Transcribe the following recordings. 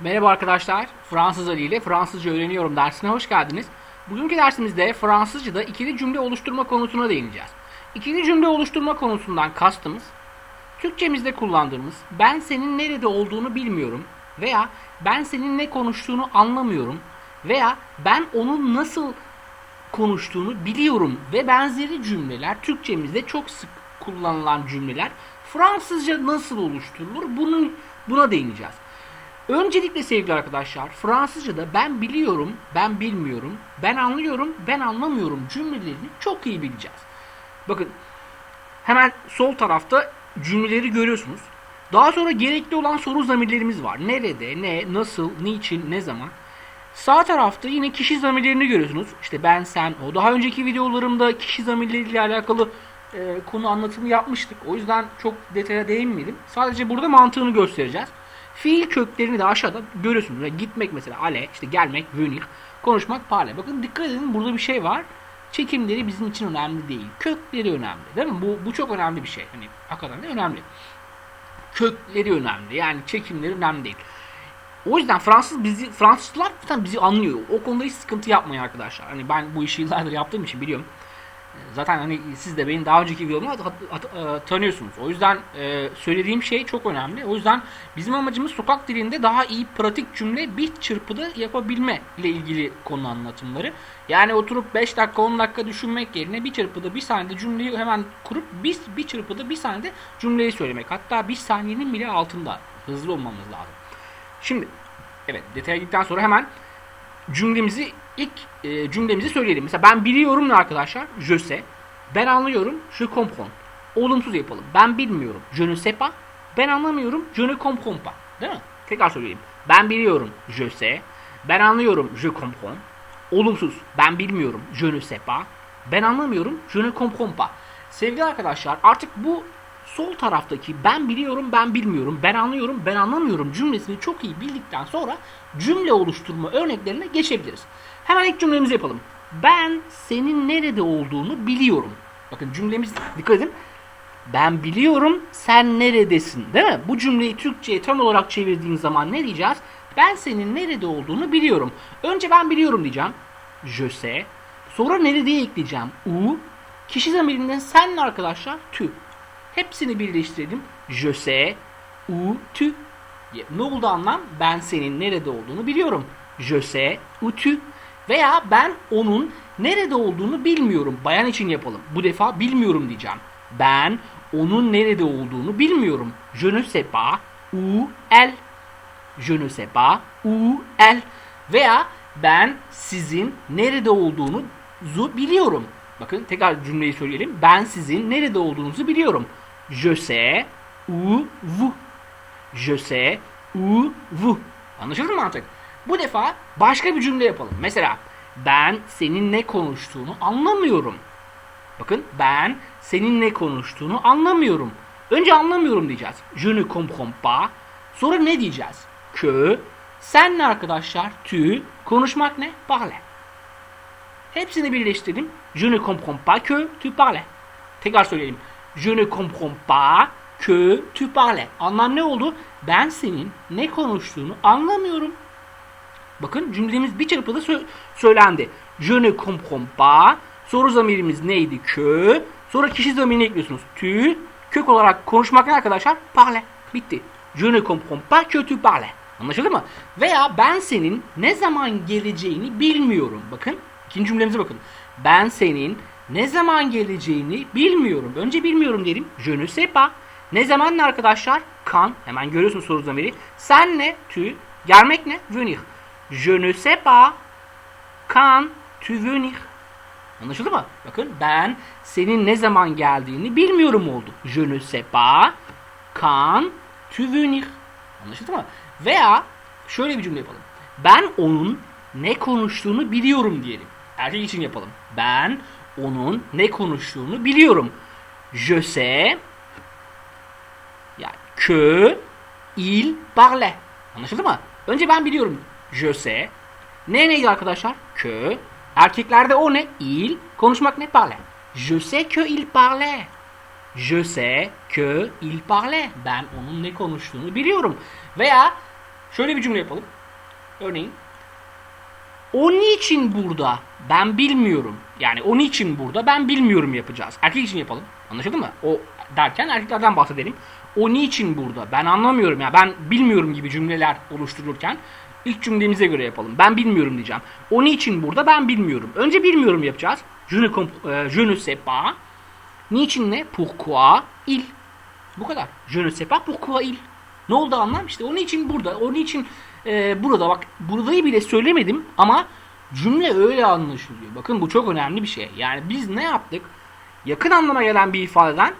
Merhaba arkadaşlar. Fransız Ali ile Fransızca öğreniyorum dersine hoş geldiniz. Bugünkü dersimizde Fransızca'da ikili cümle oluşturma konusuna değineceğiz. İkili cümle oluşturma konusundan kastımız Türkçemizde kullandığımız ben senin nerede olduğunu bilmiyorum veya ben senin ne konuştuğunu anlamıyorum veya ben onun nasıl konuştuğunu biliyorum ve benzeri cümleler Türkçemizde çok sık kullanılan cümleler Fransızca nasıl oluşturulur bunun buna değineceğiz. Öncelikle sevgili arkadaşlar Fransızca'da ben biliyorum, ben bilmiyorum, ben anlıyorum, ben anlamıyorum cümlelerini çok iyi bileceğiz. Bakın hemen sol tarafta cümleleri görüyorsunuz. Daha sonra gerekli olan soru zamirlerimiz var. Nerede, ne, nasıl, niçin, ne zaman. Sağ tarafta yine kişi zamirlerini görüyorsunuz. İşte ben, sen, o. Daha önceki videolarımda kişi zamirleriyle alakalı e, konu anlatımı yapmıştık. O yüzden çok detaya değinmeyelim. Sadece burada mantığını göstereceğiz. Fiil köklerini de aşağıda görüyorsunuz. Yani gitmek mesela ale, işte gelmek, venir, konuşmak, parler. Bakın dikkat edin burada bir şey var. Çekimleri bizim için önemli değil. Kökleri önemli. Değil mi? Bu, bu çok önemli bir şey. Hani hakikaten önemli. Kökleri önemli. Yani çekimleri önemli değil. O yüzden Fransız bizi Fransızlar zaten bizi anlıyor. O konuda hiç sıkıntı yapmayın arkadaşlar. Hani ben bu işi yıllardır yaptığım için biliyorum. Zaten hani siz de benim daha önceki hat- e, tanıyorsunuz. O yüzden e, söylediğim şey çok önemli. O yüzden bizim amacımız sokak dilinde daha iyi pratik cümle bir çırpıda yapabilme ile ilgili konu anlatımları. Yani oturup 5 dakika 10 dakika düşünmek yerine bir çırpıda bir saniyede cümleyi hemen kurup bir, bir çırpıda bir saniyede cümleyi söylemek. Hatta bir saniyenin bile altında hızlı olmamız lazım. Şimdi evet detaya gittikten sonra hemen cümlemizi ilk e, cümlemizi söyleyelim. Mesela ben biliyorum ne arkadaşlar? Je. Ben anlıyorum. Je comprends. Olumsuz yapalım. Ben bilmiyorum. Je ne sais pas. Ben anlamıyorum. Je ne comprends pas. Değil mi? Tekrar söyleyeyim. Ben biliyorum. Je sais. Ben anlıyorum. Je comprends. Olumsuz. Ben bilmiyorum. Je ne sais pas. Ben anlamıyorum. Je ne comprends pas. Sevgili arkadaşlar artık bu sol taraftaki ben biliyorum, ben bilmiyorum, ben anlıyorum, ben anlamıyorum cümlesini çok iyi bildikten sonra cümle oluşturma örneklerine geçebiliriz. Hemen ilk cümlemizi yapalım. Ben senin nerede olduğunu biliyorum. Bakın cümlemiz dikkat edin. Ben biliyorum sen neredesin değil mi? Bu cümleyi Türkçe'ye tam olarak çevirdiğin zaman ne diyeceğiz? Ben senin nerede olduğunu biliyorum. Önce ben biliyorum diyeceğim. Je sais. Sonra nereye ekleyeceğim? U. Kişi zamirinden sen arkadaşlar tu. Hepsini birleştirelim. Je sais ou tu. Ne oldu anlam? Ben senin nerede olduğunu biliyorum. Je sais ou tu. Veya ben onun nerede olduğunu bilmiyorum. Bayan için yapalım. Bu defa bilmiyorum diyeceğim. Ben onun nerede olduğunu bilmiyorum. Je ne sais pas où elle. Je ne sais pas où elle. Veya ben sizin nerede olduğunuzu biliyorum. Bakın tekrar cümleyi söyleyelim. Ben sizin nerede olduğunuzu biliyorum. Je sais où vous. Je sais où vous. Anlaşıldı mı artık? Bu defa başka bir cümle yapalım. Mesela ben senin ne konuştuğunu anlamıyorum. Bakın ben senin ne konuştuğunu anlamıyorum. Önce anlamıyorum diyeceğiz. Je ne comprends pas. Sonra ne diyeceğiz? Que. Sen ne arkadaşlar? Tu. Konuşmak ne? Parler. Hepsini birleştirdim. Je ne comprends pas que tu parlais. Tekrar söyleyelim. Je ne comprends pas que tu parlais. Anlam ne oldu? Ben senin ne konuştuğunu anlamıyorum. Bakın cümlemiz bir çırpıda sö- söylendi. Je ne comprends pas. Soru zamirimiz neydi? Que. Sonra kişi zamirini ekliyorsunuz. Tu. Kök olarak konuşmak ne arkadaşlar? Parle. Bitti. Je ne comprends pas que parlais. Anlaşıldı mı? Veya ben senin ne zaman geleceğini bilmiyorum. Bakın ikinci cümlemize bakın. Ben senin ne zaman geleceğini bilmiyorum. Önce bilmiyorum diyelim. Je ne sais pas. Ne zaman ne arkadaşlar? Kan. Hemen görüyorsun soru zamiri. Sen ne? Tu. Gelmek ne? Venir. Je ne sais pas. Quand tu venir. Anlaşıldı mı? Bakın ben senin ne zaman geldiğini bilmiyorum oldu. Je ne sais pas. Quand tu venir. Anlaşıldı mı? Veya şöyle bir cümle yapalım. Ben onun ne konuştuğunu biliyorum diyelim. Erkek için yapalım. Ben onun ne konuştuğunu biliyorum. Je sais yani que il parlait. Anlaşıldı mı? Önce ben biliyorum. Sais. Ne neydi arkadaşlar? Que. Erkeklerde o ne? Il. Konuşmak ne? Parlait. Je sais que il parlait. Je sais que il parlait. Ben onun ne konuştuğunu biliyorum. Veya Şöyle bir cümle yapalım. Örneğin o niçin burada? Ben bilmiyorum. Yani o niçin burada? Ben bilmiyorum yapacağız. Erkek için yapalım. Anlaşıldı mı? O derken erkeklerden bahsedelim. O niçin burada? Ben anlamıyorum ya. Ben bilmiyorum gibi cümleler oluştururken ilk cümlemize göre yapalım. Ben bilmiyorum diyeceğim. O niçin burada? Ben bilmiyorum. Önce bilmiyorum yapacağız. E, je ne sais pas. Niçin ne? Pourquoi il. Bu kadar. Je ne sais pas pourquoi il. Ne oldu anlam? İşte onun için burada. Onun için e, burada bak buradayı bile söylemedim ama cümle öyle anlaşılıyor. Bakın bu çok önemli bir şey. Yani biz ne yaptık? Yakın anlama gelen bir ifadeden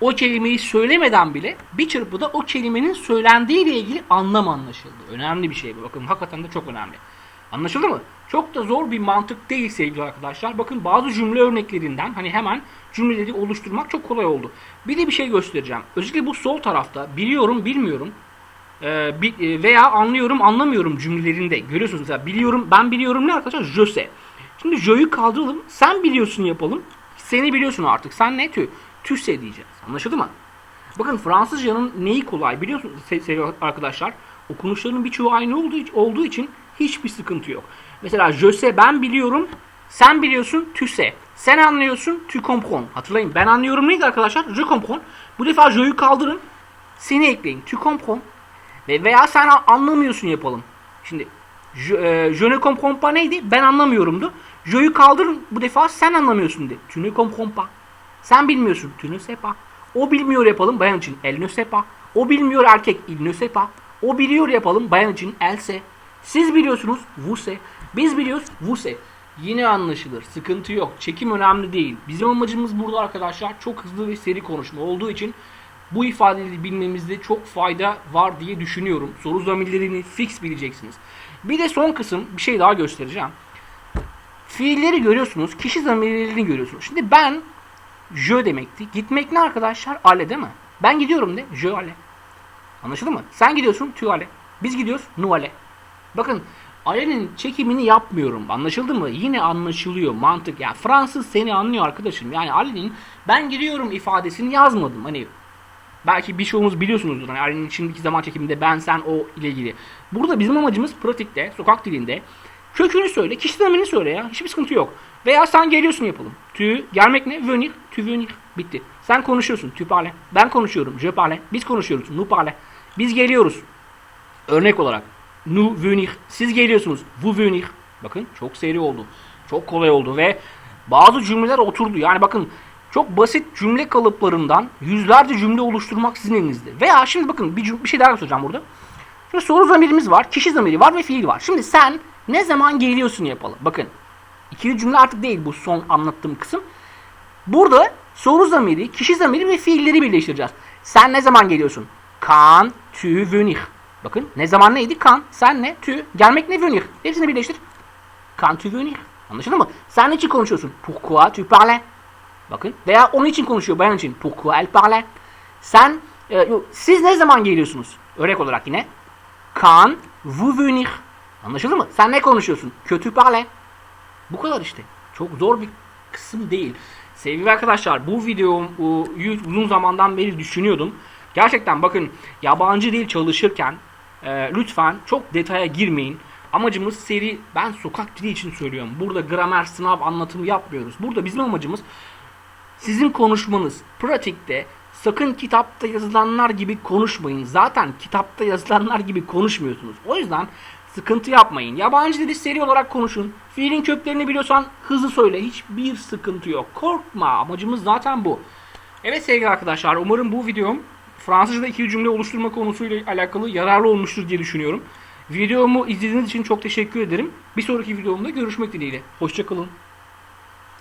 o kelimeyi söylemeden bile bir çırpıda o kelimenin söylendiği ile ilgili anlam anlaşıldı. Önemli bir şey bu. Bakın hakikaten de çok önemli. Anlaşıldı mı? Çok da zor bir mantık değil sevgili arkadaşlar. Bakın bazı cümle örneklerinden hani hemen cümleleri oluşturmak çok kolay oldu. Bir de bir şey göstereceğim. Özellikle bu sol tarafta biliyorum bilmiyorum e, e, veya anlıyorum anlamıyorum cümlelerinde görüyorsunuz mesela biliyorum ben biliyorum ne arkadaşlar sais. Şimdi je'yu kaldıralım sen biliyorsun yapalım. Seni biliyorsun artık sen ne tü? Sais diyeceğiz. Anlaşıldı mı? Bakın Fransızcanın neyi kolay biliyorsunuz se- sevgili arkadaşlar. Okunuşların birçoğu aynı olduğu, olduğu için hiçbir sıkıntı yok. Mesela sais ben biliyorum. Sen biliyorsun sais. Sen anlıyorsun tu comprends. Hatırlayın ben anlıyorum neydi arkadaşlar? Je comprends. Bu defa je'yu kaldırın. Seni ekleyin. Tu comprends. Ve veya sen anlamıyorsun yapalım. Şimdi je, e, je ne comprends pas neydi? Ben anlamıyorumdu. Je'yu kaldırın bu defa sen anlamıyorsun de. Tu ne comprends pas. Sen bilmiyorsun. Sais pas. O bilmiyor yapalım bayan için. Sait pas. O bilmiyor erkek. Il pas. O biliyor yapalım bayan için. Sait. Siz biliyorsunuz. Sait. Biz biliyoruz. Sait. Yine anlaşılır. Sıkıntı yok. Çekim önemli değil. Bizim amacımız burada arkadaşlar çok hızlı ve seri konuşma olduğu için bu ifadeleri bilmemizde çok fayda var diye düşünüyorum. Soru zamirlerini fix bileceksiniz. Bir de son kısım bir şey daha göstereceğim. Fiilleri görüyorsunuz. Kişi zamirlerini görüyorsunuz. Şimdi ben je demekti. Gitmek ne arkadaşlar? Ale değil mi? Ben gidiyorum de. Je ale. Anlaşıldı mı? Sen gidiyorsun. Tu ale. Biz gidiyoruz. Nu ale. Bakın alenin çekimini yapmıyorum. Anlaşıldı mı? Yine anlaşılıyor mantık. Ya Fransız seni anlıyor arkadaşım. Yani alenin ben gidiyorum ifadesini yazmadım. Hani belki birçoğumuz biliyorsunuzdur. Hani alenin şimdiki zaman çekiminde ben sen o ile ilgili. Burada bizim amacımız pratikte, sokak dilinde kökünü söyle, kişi söyle ya. Hiçbir sıkıntı yok. Veya sen geliyorsun yapalım. Tu gelmek ne? Venir, tu venir. Bitti. Sen konuşuyorsun. Tu parles. Ben konuşuyorum. Je parle. Biz konuşuyoruz. Nous parle. Biz geliyoruz. Örnek olarak nous venir. Siz geliyorsunuz. Vous venir. Bakın çok seri oldu. Çok kolay oldu ve bazı cümleler oturdu. Yani bakın çok basit cümle kalıplarından yüzlerce cümle oluşturmak sizin elinizde. Veya şimdi bakın bir, bir şey daha soracağım burada. Şimdi soru zamirimiz var, kişi zamiri var ve fiil var. Şimdi sen ne zaman geliyorsun yapalım. Bakın ikili cümle artık değil bu son anlattığım kısım. Burada soru zamiri, kişi zamiri ve fiilleri birleştireceğiz. Sen ne zaman geliyorsun? Quand tu venir. Bakın ne zaman neydi? Quand. Sen ne? Tu. Gelmek ne? Venir. Hepsini birleştir. Quand tu venir. Anlaşıldı mı? Sen ne için konuşuyorsun? Pourquoi tu parles? Bakın. Veya onun için konuşuyor bayan için. Pourquoi elle parle? Sen, e, yok, siz ne zaman geliyorsunuz? Örnek olarak yine. Quand vous venir. Anlaşıldı mı? Sen ne konuşuyorsun? Que tu parles. Bu kadar işte. Çok zor bir kısım değil. Sevgili arkadaşlar bu videoyu uzun zamandan beri düşünüyordum. Gerçekten bakın yabancı dil çalışırken e, lütfen çok detaya girmeyin. Amacımız seri ben sokak dili için söylüyorum. Burada gramer sınav anlatımı yapmıyoruz. Burada bizim amacımız sizin konuşmanız pratikte sakın kitapta yazılanlar gibi konuşmayın. Zaten kitapta yazılanlar gibi konuşmuyorsunuz. O yüzden sıkıntı yapmayın. Yabancı dili seri olarak konuşun. Fiilin köklerini biliyorsan hızlı söyle. Hiçbir sıkıntı yok. Korkma. Amacımız zaten bu. Evet sevgili arkadaşlar umarım bu videom Fransızca'da ikili cümle oluşturma konusuyla alakalı yararlı olmuştur diye düşünüyorum. Videomu izlediğiniz için çok teşekkür ederim. Bir sonraki videomda görüşmek dileğiyle. Hoşçakalın.